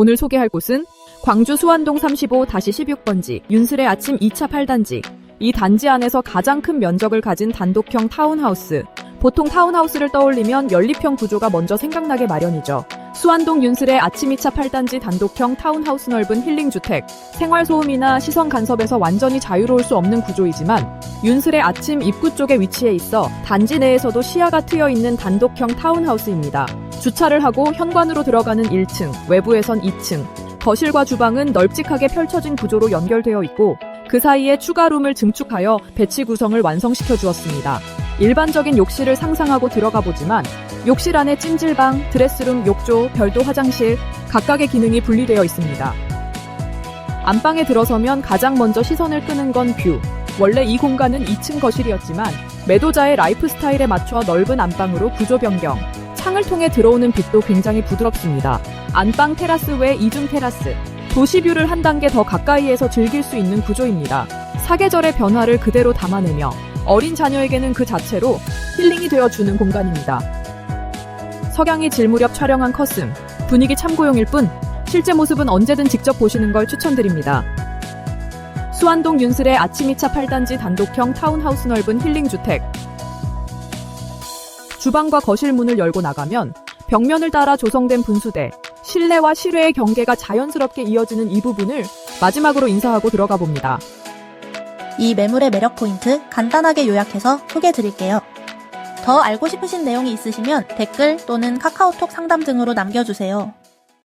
오늘 소개할 곳은 광주 수완동 35-16번지 윤슬의 아침 2차 8단지. 이 단지 안에서 가장 큰 면적을 가진 단독형 타운하우스. 보통 타운하우스를 떠올리면 연립형 구조가 먼저 생각나게 마련이죠. 수완동 윤슬의 아침 2차 8단지 단독형 타운하우스 넓은 힐링주택. 생활소음이나 시선 간섭에서 완전히 자유로울 수 없는 구조이지만 윤슬의 아침 입구 쪽에 위치해 있어 단지 내에서도 시야가 트여 있는 단독형 타운하우스입니다. 주차를 하고 현관으로 들어가는 1층, 외부에선 2층, 거실과 주방은 널찍하게 펼쳐진 구조로 연결되어 있고 그 사이에 추가 룸을 증축하여 배치 구성을 완성시켜 주었습니다. 일반적인 욕실을 상상하고 들어가 보지만 욕실 안에 찜질방, 드레스룸, 욕조, 별도 화장실 각각의 기능이 분리되어 있습니다. 안방에 들어서면 가장 먼저 시선을 끄는 건 뷰. 원래 이 공간은 2층 거실이었지만 매도자의 라이프 스타일에 맞춰 넓은 안방으로 구조 변경. 창을 통해 들어오는 빛도 굉장히 부드럽습니다. 안방 테라스 외 이중 테라스. 도시뷰를 한 단계 더 가까이에서 즐길 수 있는 구조입니다. 사계절의 변화를 그대로 담아내며 어린 자녀에게는 그 자체로 힐링이 되어주는 공간입니다. 석양이 질 무렵 촬영한 컷음. 분위기 참고용일 뿐 실제 모습은 언제든 직접 보시는 걸 추천드립니다. 수완동 윤슬의 아침 2차 8단지 단독형 타운하우스 넓은 힐링주택. 주방과 거실 문을 열고 나가면 벽면을 따라 조성된 분수대, 실내와 실외의 경계가 자연스럽게 이어지는 이 부분을 마지막으로 인사하고 들어가 봅니다. 이 매물의 매력 포인트 간단하게 요약해서 소개해 드릴게요. 더 알고 싶으신 내용이 있으시면 댓글 또는 카카오톡 상담 등으로 남겨주세요.